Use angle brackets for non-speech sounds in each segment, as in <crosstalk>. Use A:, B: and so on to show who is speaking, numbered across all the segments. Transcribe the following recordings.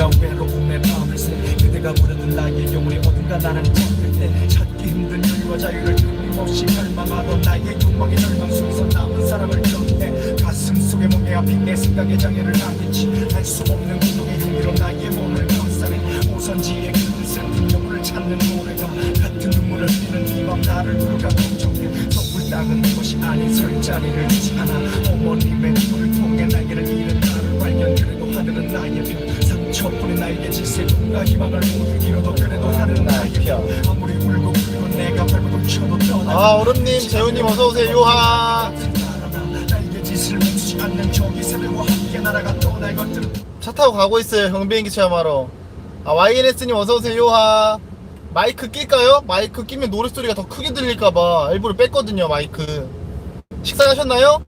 A: 고요한 외로움의 밤을 새 그대가 부르는 나의 영혼이 어딘가 나를 찾을 때 찾기 힘든 여유와 자유를 끊임없이 갈망하던 나의 욕망의 절망 속에서 남은 사람을 견내 가슴 속에 멍해야 빈내 생각의 장애를 당했지 알수 없는 구독의 흉기로 나의 몸을 감싸네 오선지의 큰 슬픈 영혼을 찾는 노래가 같은 눈물을 흘리는 이맘 나를 부르가 걱정돼 덕불 땅은 것이 아닌 설 자리를 잊지 않아 어머님의 눈을 통해 날개를 잃은 나를 발견 그래 도 하늘은 나의 편 상처뿐인 나에게 질색과 희망을 모두 잃어도 그래도 하늘은 나의 편 아무리 울고 불고 내가 발버둥 쳐도 떠나
B: 아 얼음님 재훈님 어서오세요. 요하. 차 타고 가고 있어요 경비행기 체험하러. 아 YNS님 어서오세요. 요하. 마이크 낄까요? 마이크 끼면 노래소리가 더 크게 들릴까봐 일부러 뺐거든요 마이크. 식사하셨나요?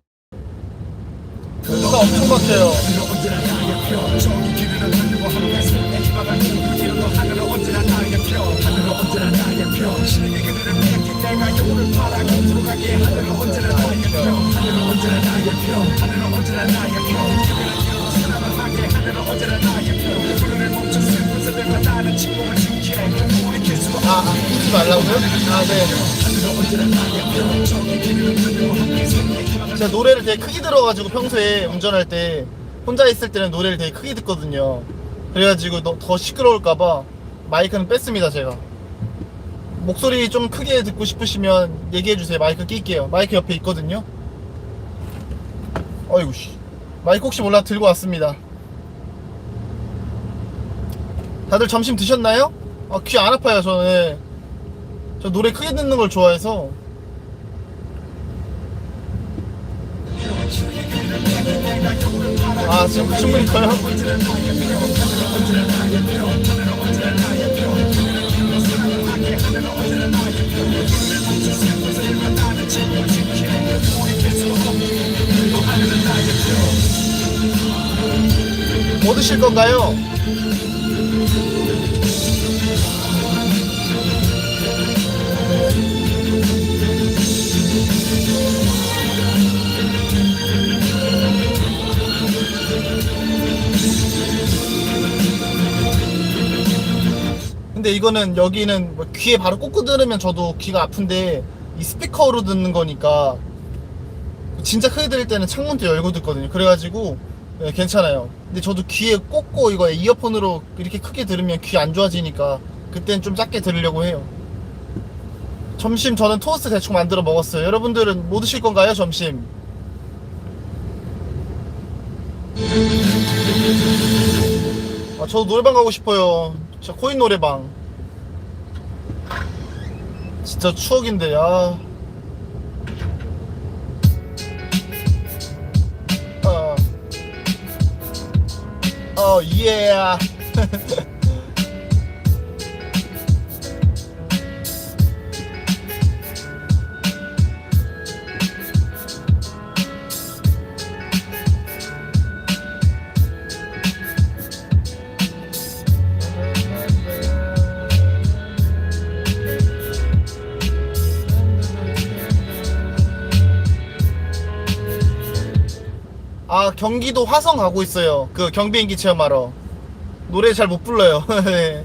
B: 차가 엄청 막혀요
A: 저기 길을 달리고 함께 희망을 하늘은 언제나 하늘은 언제나 신에게 그들을 내가 영혼을 팔아 하늘은 언제나 하늘은 언제나 하늘은 언제나 잃어도 하늘은 언제나 불을 슬픈 나는 침묵을
B: 아, 아 웃지 말라고요? 아네.
A: 하늘은 언제나 나의 편 저기 길을 달리고 함께 삶의 희망을
B: 제가 노래를 되게 크게 들어가지고 평소에 운전할 때 혼자 있을 때는 노래를 되게 크게 듣거든요. 그래가지고 너- 더 시끄러울까봐 마이크는 뺐습니다 제가. 목소리 좀 크게 듣고 싶으시면 얘기해주세요. 마이크 낄게요. 마이크 옆에 있거든요. 어이구 씨. 마이크 혹시 몰라 들고 왔습니다. 다들 점심 드셨나요? 아, 귀 안 아파요 저는. 저 노래 크게 듣는 걸 좋아해서 아 지금 충분히 커요? 뭐 드실 건가요? 근데 이거는 여기는 뭐 귀에 바로 꽂고 들으면 저도 귀가 아픈데 이 스피커로 듣는 거니까 진짜 크게 들을 때는 창문도 열고 듣거든요. 그래가지고 예, 괜찮아요. 근데 저도 귀에 꽂고 이거 이어폰으로 이렇게 크게 들으면 귀 안 좋아지니까 그때는 좀 작게 들으려고 해요. 점심 저는 토스트 대충 만들어 먹었어요. 여러분들은 뭐 드실 건가요, 점심? 아, 저도 노래방 가고 싶어요. 진짜 코인 노래방. 진짜 추억인데, 아. 어. 어, 예. 아, <laughs> 경기도 화성 가고 있어요. 그 경비행기 체험하러. 노래 잘 못 불러요. <laughs> 네.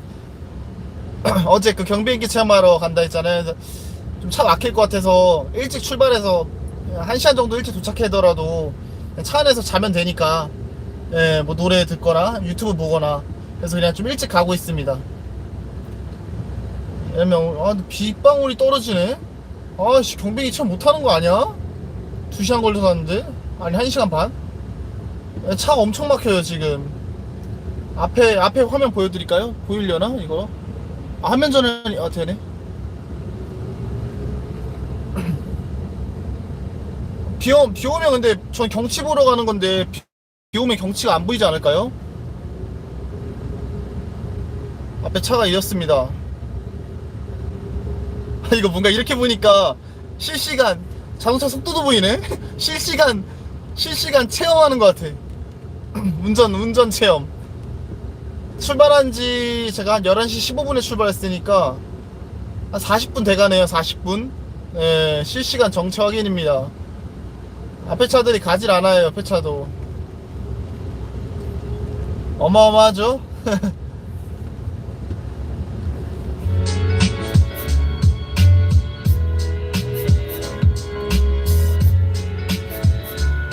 B: <clears throat> 어제 그 경비행기 체험하러 간다 했잖아요. 좀 차 막힐 것 같아서 일찍 출발해서 한 시간 정도 일찍 도착하더라도 차 안에서 자면 되니까 예, 뭐 노래 듣거나 유튜브 보거나 그래서 그냥 좀 일찍 가고 있습니다. 왜냐면 아, 근데 빗방울이 떨어지네. 아씨 경비행기 체험 못 하는 거 아니야? 2시간 걸려서 왔는데 아니 1시간 반? 차가 엄청 막혀요 지금 앞에 앞에 화면 보여드릴까요? 보이려나 이거? 아, 화면 전환이 아 되네 <clears throat> 비, 오, 비 오면 근데 전 경치 보러 가는 건데 비, 비 오면 경치가 안 보이지 않을까요? 앞에 차가 이었습니다 아, 이거 뭔가 이렇게 보니까 실시간 자동차 속도도 보이네 <laughs> 실시간 실시간 체험하는 것 같아 <clears throat> 운전 운전 체험. 출발한 지 제가 한 11시 15분에 출발했으니까 한 40분 돼가네요 40분. 예, 실시간 정체 확인입니다. 앞에 차들이 가질 않아요 옆에 차도. 어마어마하죠? <laughs>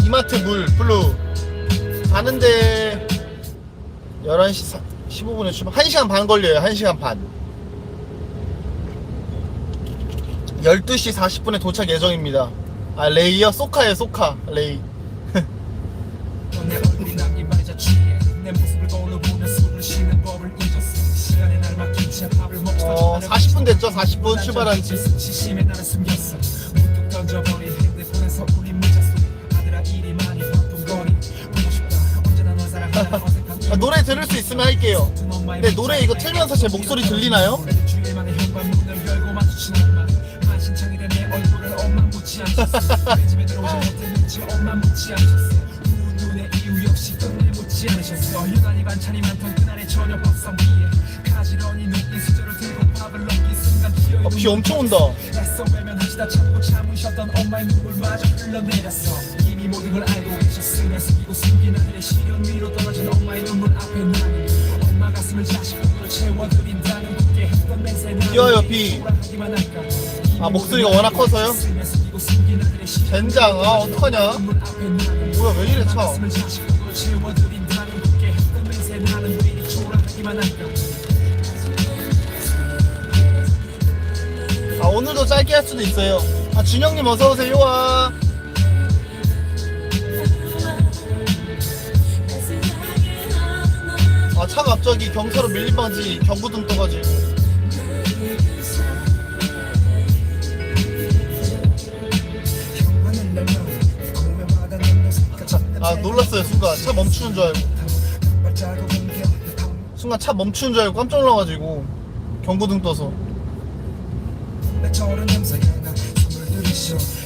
B: 이마트 물 블루 가는데 11시 15분에 출발 1시간 반 걸려요 1시간 반 12시 40분에 도착 예정입니다 아 레이요? 소카예요 소카 레이 <laughs>
A: 어,
B: 40분 됐죠? 40분 출발한 지.
A: 아,
B: 노래 들을 수 있으면 할게요 근데 노래 이거 틀면서 제 목소리 들리나요? 아, 비 엄청 온다
A: 모든 걸 알고 계셨으며 숨기고 숨긴 아들의 시련 위로 떨어진 엄마의 눈물 앞에 나는 엄마 가슴을 자식으로 채워드린다는 굳게 했던 맹세
B: 비와요, 비. 아, 목소리가 워낙 커서요? 젠장. 아 어떡하냐? 뭐야 왜 이래 차? 아 오늘도 짧게 할 수도 있어요. 아 준영님 어서오세요. 와 아, 차가 갑자기 경사로 밀림 방지 경고등 떠가지고. 아 놀랐어요 순간. 차 멈추는 줄 알고. 순간 차 멈추는 줄 알고 깜짝 놀라가지고 경고등 떠서.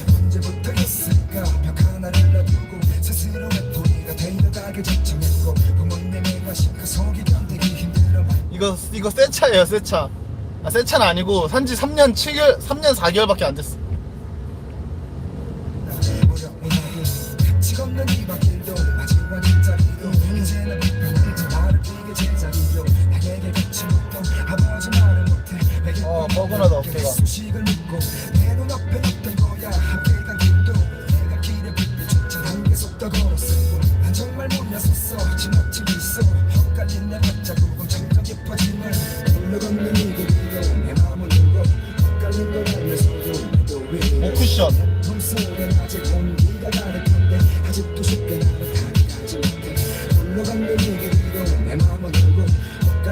A: 언제부터였을까? 벽 하나를 놔두고
B: 이거 이거 새 차예요 새 차. 아, 새 차는 아니고 산지 3년 7개월 3년 4개월밖에 안 됐어.
A: 없는 이 바길도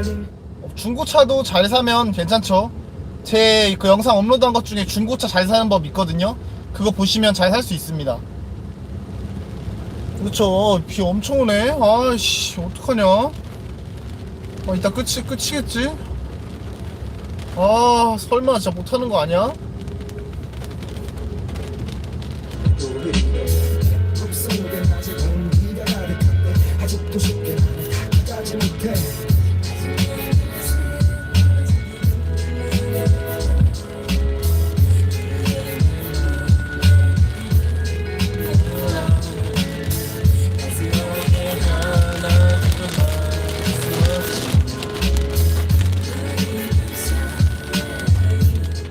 A: 린 어,
B: 중고차도 잘 사면 괜찮죠. 제 그 영상 업로드한 것 중에 중고차 잘 사는 법 있거든요. 그거 보시면 잘 살 수 있습니다. 그렇죠. 비 엄청 오네. 아씨 어떡하냐. 아 이따 끝이 끝이겠지. 아 설마 진짜 못하는 거 아니야?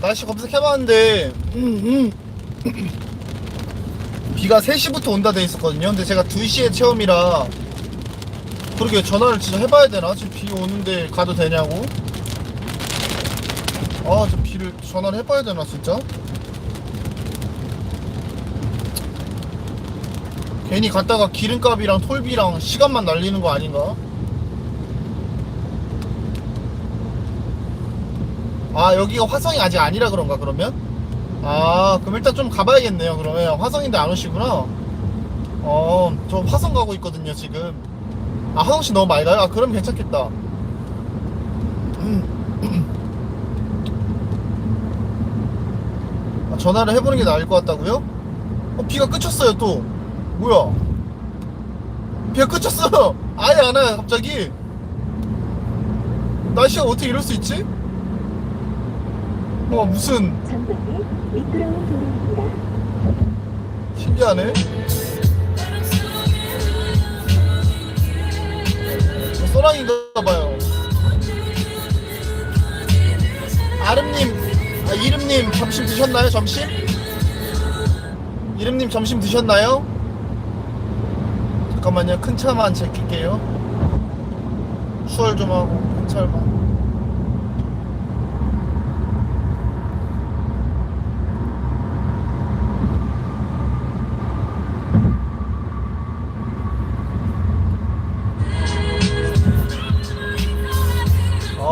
B: 날씨 검색해봤는데 음, 음. <clears throat> 비가 3시부터 온다 돼 있었거든요 근데 제가 2시에 체험이라 그러게 전화를 진짜 해봐야 되나? 지금 비 오는데 가도 되냐고 아 저 비를 전화를 해봐야 되나 진짜? 괜히 갔다가 기름값이랑 톨비랑 시간만 날리는 거 아닌가? 아 여기가 화성이 아직 아니라 그런가 그러면? 아 그럼 일단 좀 가봐야겠네요 그러면 화성인데 안 오시구나 어저 화성 가고 있거든요 지금 아 화성씨 너무 많이 가요? 아 그럼 괜찮겠다 아, 전화를 해보는 게 나을 것 같다고요? 어 비가 그쳤어요 또 뭐야 비가 그쳤어 아예 안 와요 갑자기 날씨가 어떻게 이럴 수 있지? 와 무슨
C: 전방에 미끄러운 도로입니다.
B: 신기하네. 소랑인가봐요. 아름님, 아, 이름님 점심 드셨나요? 점심? 이름님 점심 드셨나요? 잠깐만요. 큰 차만 제낄게요. 수월 좀 하고 큰 차만.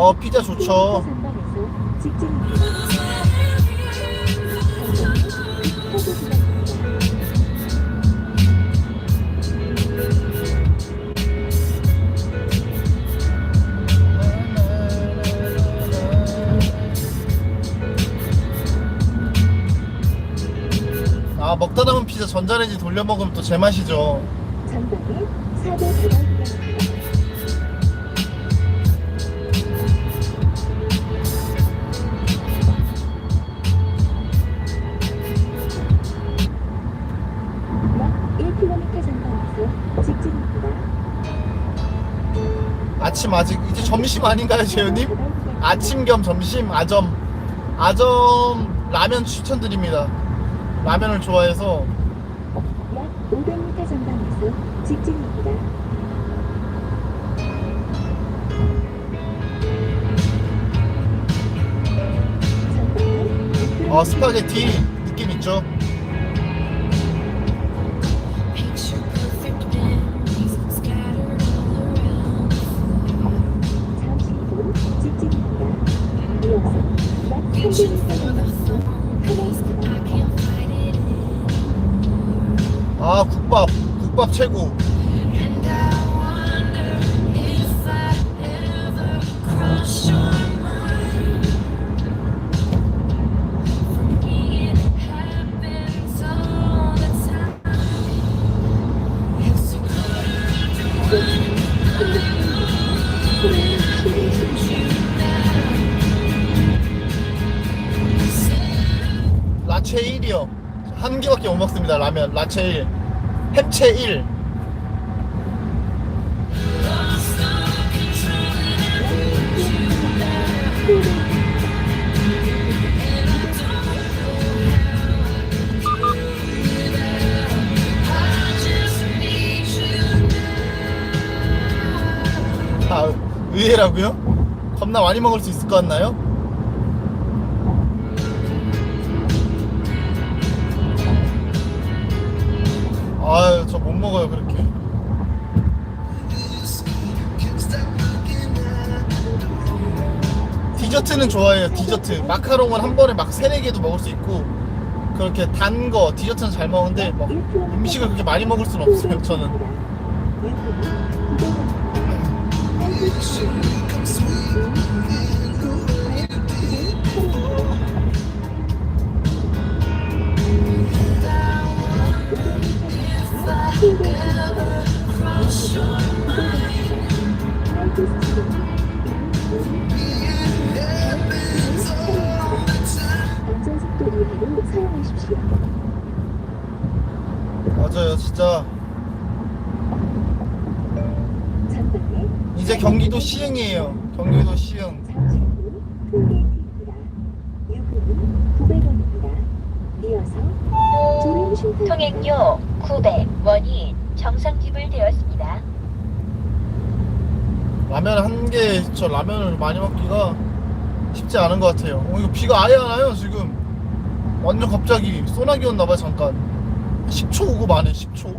B: 어 피자 좋죠. 아 먹다 남은 피자 전자레인지 돌려 먹으면 또 제맛이죠.
C: 전복이 400g
B: 아침 아직 이제 점심 아닌가요, 재현님? 아침 겸 점심 아점 아점 라면 추천드립니다. 라면을 좋아해서
C: 약 500m 전방에서 직진입니다. 전방은
B: 어 스파게티 느낌 있죠.
D: It's a
B: 라체 1이요. 한 개밖에 못 먹습니다. 라면 라체 1. 햄체 1. 아 의외라고요? 겁나 많이 먹을 수 있을 것 같나요? 아유 저 못 먹어요 그렇게. 디저트는 좋아해요 디저트. 마카롱은 한 번에 막 세네 개도 먹을 수 있고 그렇게 단 거 디저트는 잘 먹는데 막 음식을 그렇게 많이 먹을 수는 없어요 저는 맞아요 진짜. 이제 경기도 시흥이에요. 경기도 시흥
C: 잠시 후 톨게이트입니다. 요금은 900원입니다. 이어서 조림 쉼터
E: 통행료 900원이 정상 지불되었습니다.
B: 라면 한 개 저 라면을 많이 먹기가 쉽지 않은 것 같아요. 어, 이거 비가 아예 안 와요 지금. 완전 갑자기 소나기 왔나봐요 잠깐. 10초 오고 마네 10초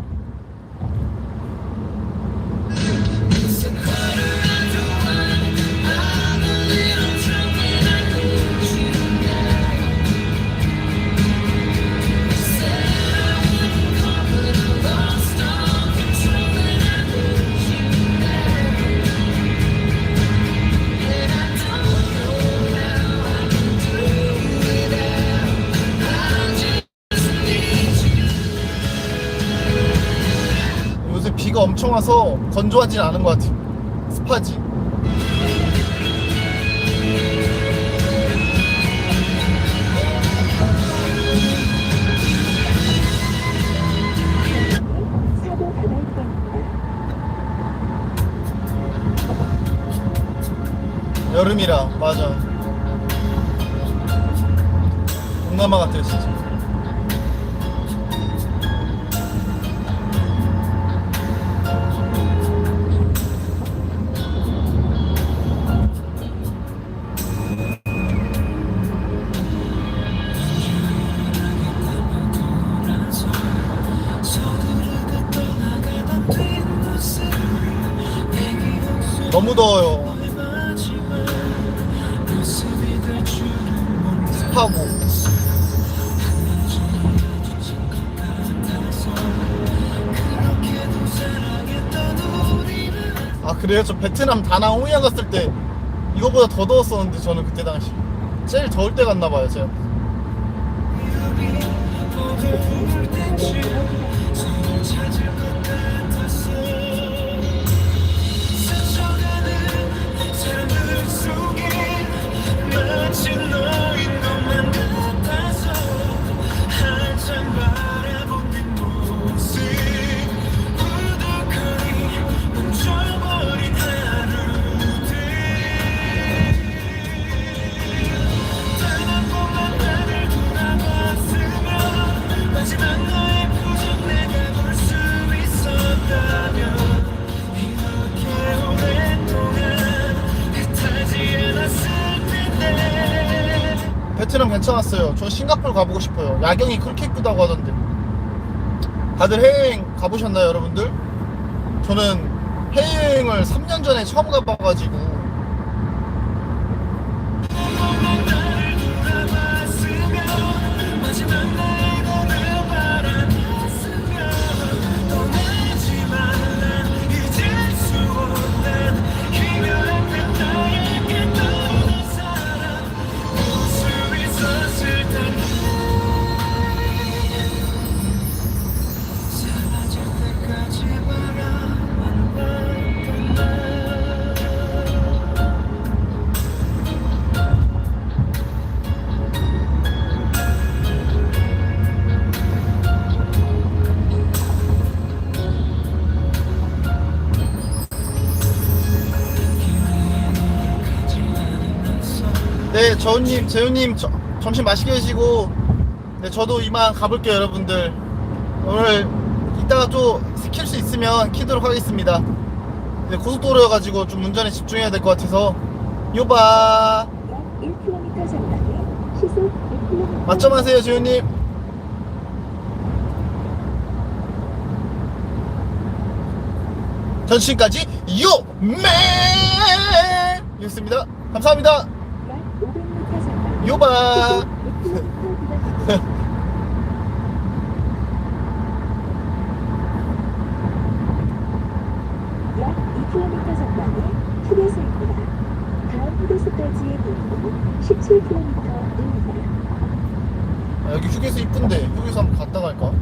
B: 엄청 와서 건조하진 않은 것 같아요. 습하지. 여름이라 맞아. 동남아 같아요 진짜 아 그래요? 저 베트남 다낭 호이안 갔을 때 이거보다 더 더웠었는데 저는 그때 당시 제일 더울 때 갔나 봐요 제가
A: 마치 너인
B: 괜찮았어요. 저 싱가포르 가보고 싶어요. 야경이 그렇게 이쁘다고 하던데. 다들 해외여행 가보셨나요 여러분들? 저는 해외여행을 3년 전에 처음 가봐가지고 네 저우님 재우님 저- 점심 맛있게 드시고. 네 저도 이만 가볼게요 여러분들. 오늘 이따가 또킬수 있으면 키도록 하겠습니다. 네, 고속도로여가지고 좀 운전에 집중해야 될 것 같아서. 요바.
C: 약 1km 전방에 시속 1km
B: 맞점하세요 재우님. 전시까지 요매! 이었습니다. 감사합니다.
C: 약 500m 전방에
B: 요바
C: 시속 100km 구간 약 2km 전방에 휴게소입니다. 다음 휴게소까지의 거리는 17km입니다.
B: 아, 여기 휴게소 이쁜데 휴게소 한번 갔다 갈까?